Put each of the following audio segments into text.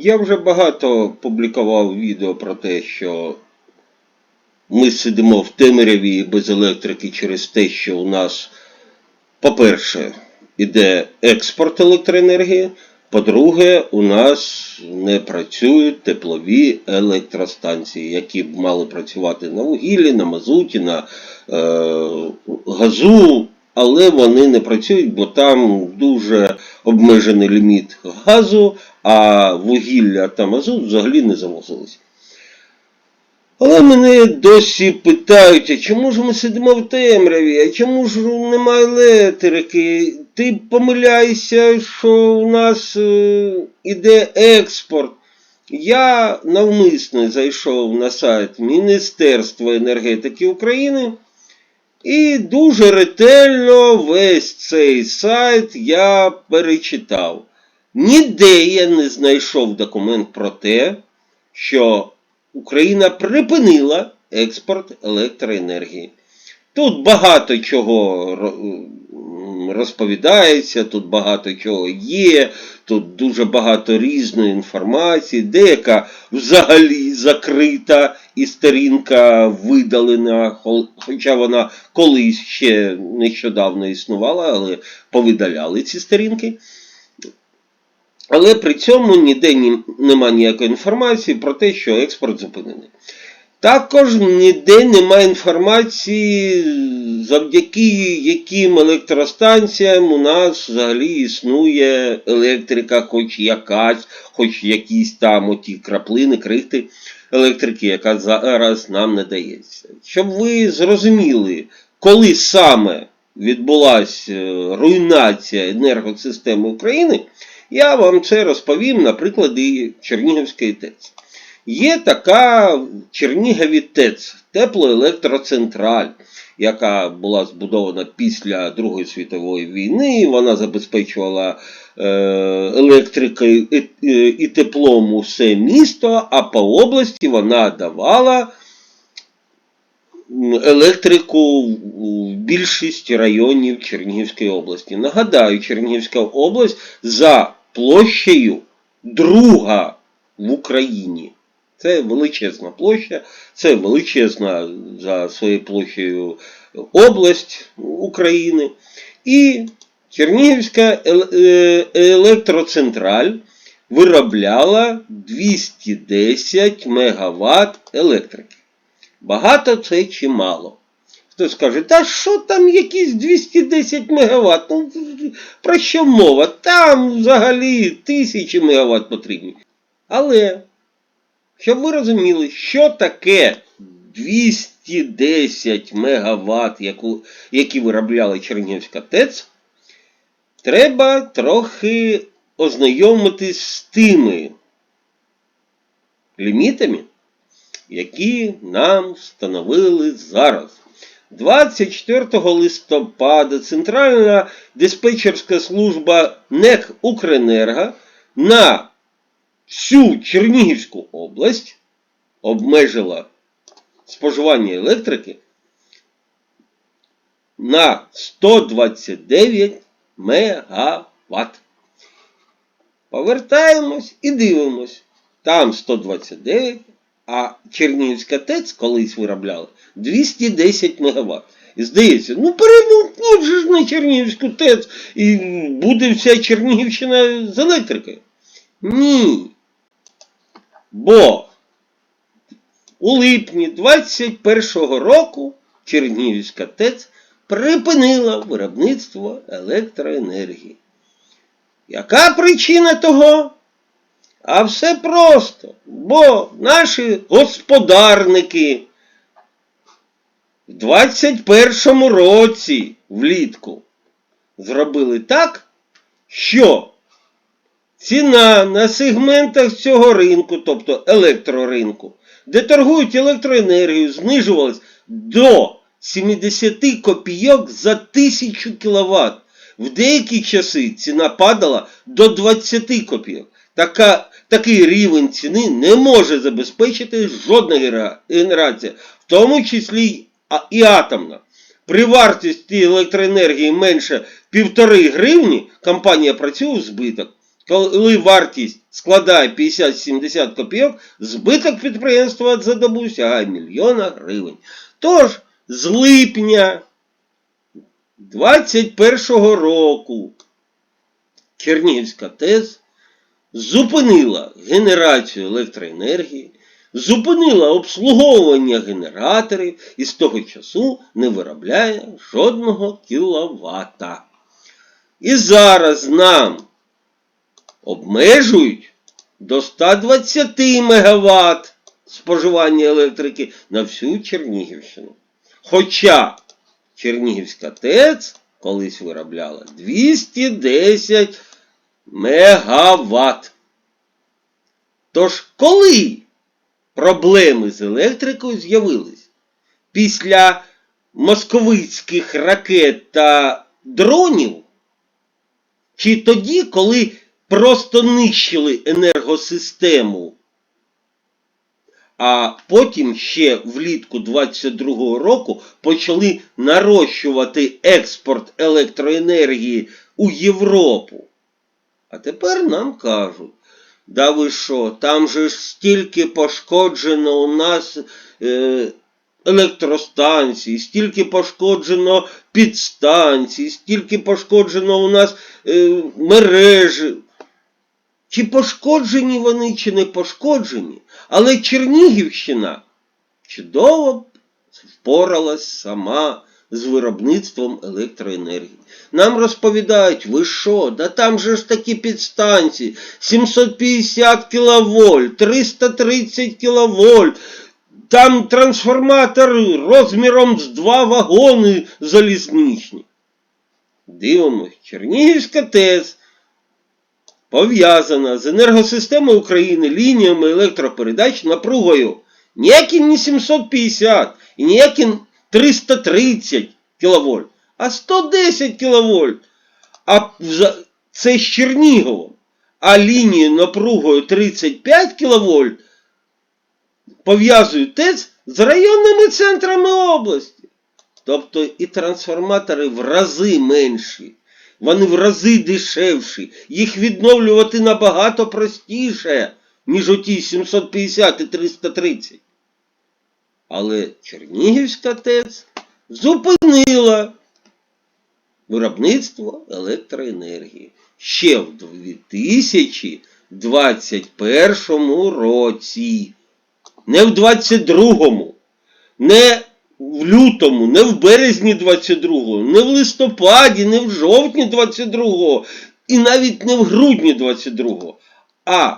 Я вже багато публікував відео про те, що ми сидимо в темряві без електрики через те, що у нас, по-перше, іде експорт електроенергії, по-друге, у нас не працюють теплові електростанції, які б мали працювати на вугіллі, на мазуті, на е, газу, але вони не працюють, бо там дуже обмежений ліміт газу, а вугілля та мазут взагалі не завозились. Але мене досі питають, а чому ж ми сидимо в темряві, а чому ж немає електрики? Ти помиляєшся, що у нас е, іде експорт. Я навмисно зайшов на сайт Міністерства енергетики України і дуже ретельно весь цей сайт я перечитав. Ніде я не знайшов документ про те, що Україна припинила експорт електроенергії. Тут багато чого розповідається, тут багато чого є, тут дуже багато різної інформації, деяка взагалі закрита і сторінка видалена, хоча вона колись ще нещодавно існувала, але повидаляли ці сторінки. Але при цьому ніде ні, нема ніякої інформації про те, що експорт зупинений. Також ніде немає інформації, завдяки яким електростанціям у нас взагалі існує електрика, хоч якась, хоч якісь там оті краплини, крихти електрики, яка зараз нам не дається. Щоб ви зрозуміли, коли саме відбулася руйнація енергосистеми України, я вам це розповім на прикладі Чернігівської ТЕЦ. Є така в Чернігові ТЕЦ, теплоелектроцентраль, яка була збудована після Другої світової війни. Вона забезпечувала е, електрикою і, теплом усе місто, а по області вона давала електрику в більшість районів Чернігівської області. Нагадаю, Чернігівська область за площею друга в Україні. Це величезна площа, це величезна за своєю площею область України. І Чернігівська е, електроцентраль виробляла 210 МВт електрики. Багато це чи мало? Хтось скаже, та що там якісь 210 МВт? Ну, про що мова? Там взагалі тисячі МВт потрібні. Але, щоб ви розуміли, що таке 210 МВт, яку, які виробляла Чернігівська ТЕЦ, треба трохи ознайомитись з тими лімітами, які нам встановили зараз. 24 листопада Центральна диспетчерська служба НЕК Укренерго на всю Чернігівську область обмежила споживання електрики на 129 МВт. Повертаємось і дивимось. Там 129, а Чернігівська ТЕЦ колись виробляла 210 МВт. І здається, ну перемкніть же ж на Чернігівську ТЕЦ і буде вся Чернігівщина з електрикою. Ні. Бо у липні 21-го року Чернігівська ТЕЦ припинила виробництво електроенергії. Яка причина того? А все просто, бо наші господарники в 21-му році влітку зробили так, що ціна на сегментах цього ринку, тобто електроринку, де торгують електроенергію, знижувалась до 70 копійок за 1000 кВт. В деякі часи ціна падала до 20 копійок. Така, такий рівень ціни не може забезпечити жодна генерація, в тому числі і атомна. При вартості електроенергії менше 1,5 гривні компанія працює у збиток. Коли вартість складає 50-70 копійок, збиток підприємства за добу сягає мільйона гривень. Тож, з липня 21-го року Чернігівська ТЕС зупинила генерацію електроенергії, зупинила обслуговування генераторів і з того часу не виробляє жодного кіловата. І зараз нам обмежують до 120 МВт споживання електрики на всю Чернігівщину. Хоча Чернігівська ТЕЦ колись виробляла 210 МВт. Тож, коли проблеми з електрикою з'явились? Після московицьких ракет та дронів? Чи тоді, коли просто нищили енергосистему, а потім ще влітку 22-го року почали нарощувати експорт електроенергії у Європу? А тепер нам кажуть, да ви що, там же ж стільки пошкоджено у нас е, електростанцій, стільки пошкоджено підстанцій, стільки пошкоджено у нас е, мережі. Чи пошкоджені вони, чи не пошкоджені, але Чернігівщина чудово впоралась сама з виробництвом електроенергії. Нам розповідають, ви що, да там же ж такі підстанції, 750 кВт, 330 кВт, там трансформатори розміром з два вагони залізничні. Дивимось, Чернігівська ТЕС пов'язана з енергосистемою України лініями електропередач напругою ніяким не 750 і ніяким 330 кВт, а 110 кВт. А це з Черніговом. А лінію напругою 35 кВт пов'язують ТЕЦ з районними центрами області. Тобто і трансформатори в рази менші, вони в рази дешевші, їх відновлювати набагато простіше, ніж оті 750 і 330. Але Чернігівська ТЕЦ зупинила виробництво електроенергії ще в 2021 році. Не в 22-му, не в лютому, не в березні 22-го, не в листопаді, не в жовтні 22-го і навіть не в грудні 22-го, а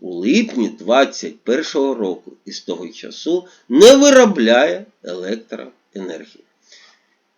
у липні 21-го року і з того часу не виробляє електроенергію.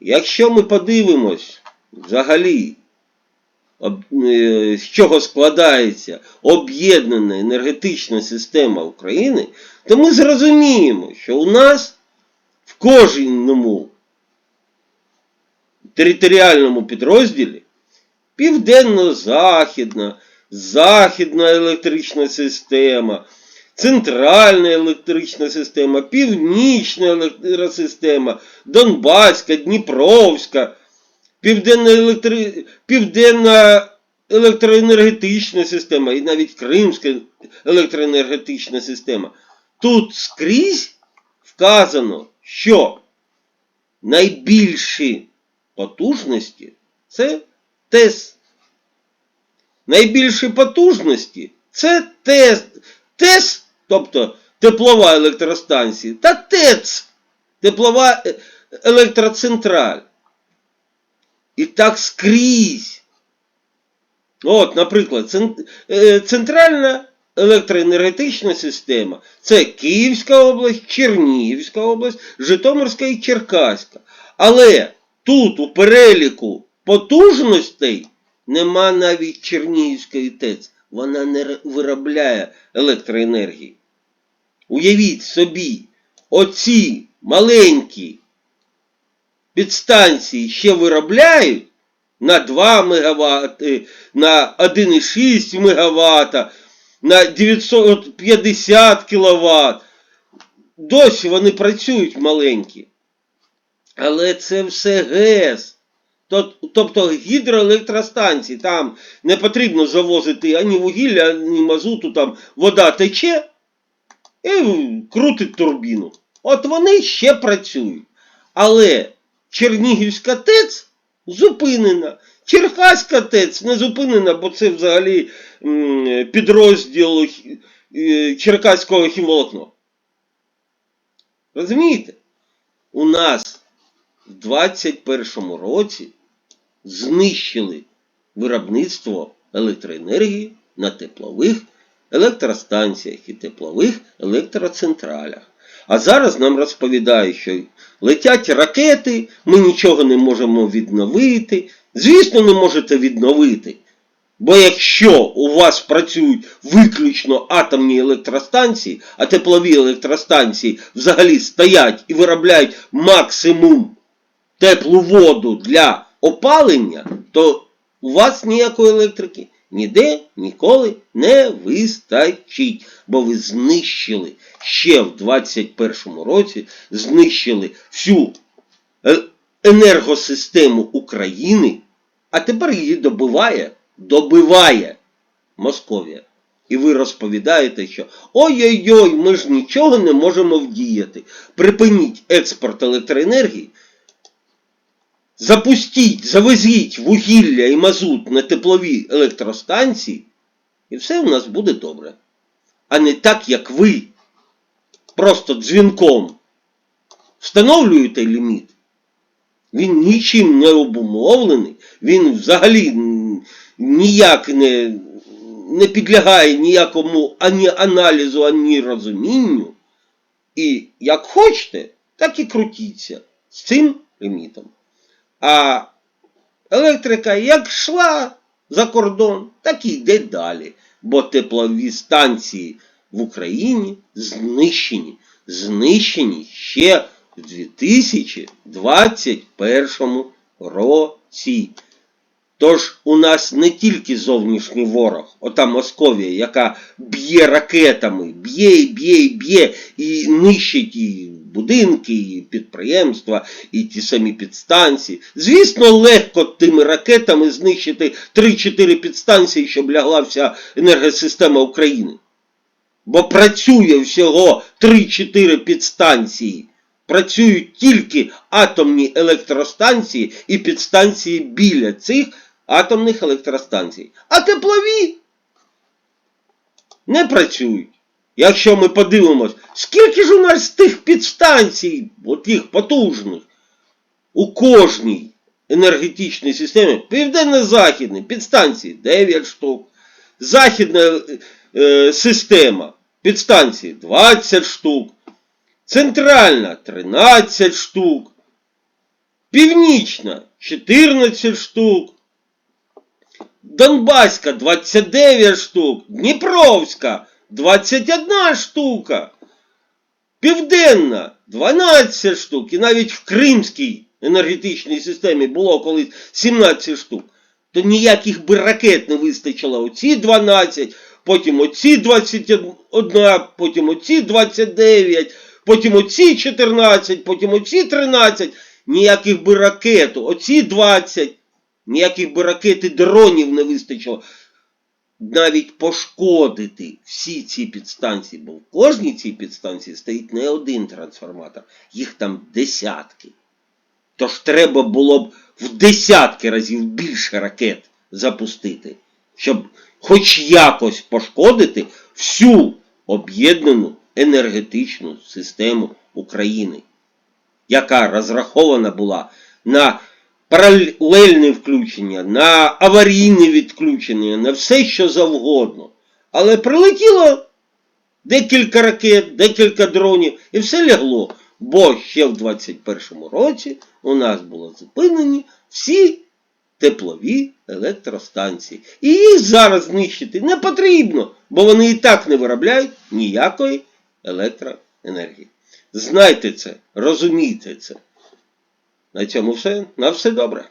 Якщо ми подивимось взагалі, е, з чого складається об'єднана енергетична система України, то ми зрозуміємо, що у нас кожному територіальному підрозділі південно-західна, західна електрична система, центральна електрична система, північна електросистема, Донбаська, Дніпровська, південна, електри... південна електроенергетична система і навіть Кримська електроенергетична система. Тут скрізь вказано, що найбільші потужності це ТЕС. Найбільші потужності це ТЕС. ТЕС, тобто теплова електростанція, та ТЕЦ, теплова е, електроцентраль. І так скрізь. От, наприклад, е, центральна електроенергетична система це Київська область, Чернігівська область, Житомирська і Черкаська. Але тут у переліку потужностей нема навіть Чернігівської ТЕЦ. Вона не виробляє електроенергії. Уявіть собі, оці маленькі підстанції ще виробляють на 2 МВт, на 1,6 МВт, на 950 кВт. Досі вони працюють маленькі. Але це все ГЕС. Тобто гідроелектростанції, там не потрібно завозити ані вугілля, ані мазуту, там вода тече і крутить турбіну. От вони ще працюють. Але Чернігівська ТЕЦ зупинена. Черкаська ТЕЦ не зупинена, бо це взагалі підрозділ е, Черкаського хімволокно. Розумієте? У нас в 21 році знищили виробництво електроенергії на теплових електростанціях і теплових електроцентралях. А зараз нам розповідають, що летять ракети, ми нічого не можемо відновити. Звісно, не можете відновити. Бо якщо у вас працюють виключно атомні електростанції, а теплові електростанції взагалі стоять і виробляють максимум теплу воду для опалення, то у вас ніякої електрики ніде ніколи не вистачить. Бо ви знищили ще в 21 році, знищили всю е- енергосистему України, а тепер її добиває, добиває Московія. І ви розповідаєте, що ой-ой-ой, ми ж нічого не можемо вдіяти. Припиніть експорт електроенергії, запустіть, завезіть вугілля і мазут на теплові електростанції, і все у нас буде добре. А не так, як ви просто дзвінком встановлюєте ліміт. Він нічим не обумовлений, він взагалі ніяк не, не підлягає ніякому ані аналізу, ані розумінню. І як хочете, так і крутіться з цим лімітом. А електрика як йшла за кордон, так і йде далі. Бо теплові станції в Україні знищені. Знищені ще в 2021 році. Тож у нас не тільки зовнішній ворог, ота Московія, яка б'є ракетами, б'є, і б'є, і б'є, і нищить і будинки, і підприємства, і ті самі підстанції. Звісно, легко тими ракетами знищити 3-4 підстанції, щоб лягла вся енергосистема України. Бо працює всього 3-4 підстанції. Працюють тільки атомні електростанції і підстанції біля цих атомних електростанцій. А теплові не працюють. Якщо ми подивимось, скільки ж у нас тих підстанцій, отих потужних, у кожній енергетичній системі, південно-західній підстанції 9 штук, західна е, система підстанції 20 штук, центральна 13 штук, північна 14 штук, Донбаська 29 штук, Дніпровська 21 штука, Південна 12 штук, і навіть в Кримській енергетичній системі було колись 17 штук, то ніяких би ракет не вистачило. Оці 12, потім оці 21, потім оці 29, потім оці 14, потім оці 13, ніяких би ракет, оці 20, ніяких би ракет і дронів не вистачило навіть пошкодити всі ці підстанції, бо в кожній цій підстанції стоїть не один трансформатор, їх там десятки. Тож треба було б в десятки разів більше ракет запустити, щоб хоч якось пошкодити всю об'єднану енергетичну систему України, яка розрахована була на паралельне включення, на аварійне відключення, на все, що завгодно. Але прилетіло декілька ракет, декілька дронів, і все лягло. Бо ще в 21-му році у нас було зупинені всі теплові електростанції. І їх зараз знищити не потрібно, бо вони і так не виробляють ніякої електроенергії. Знайте це, розумійте це. На цьому все. На все добре.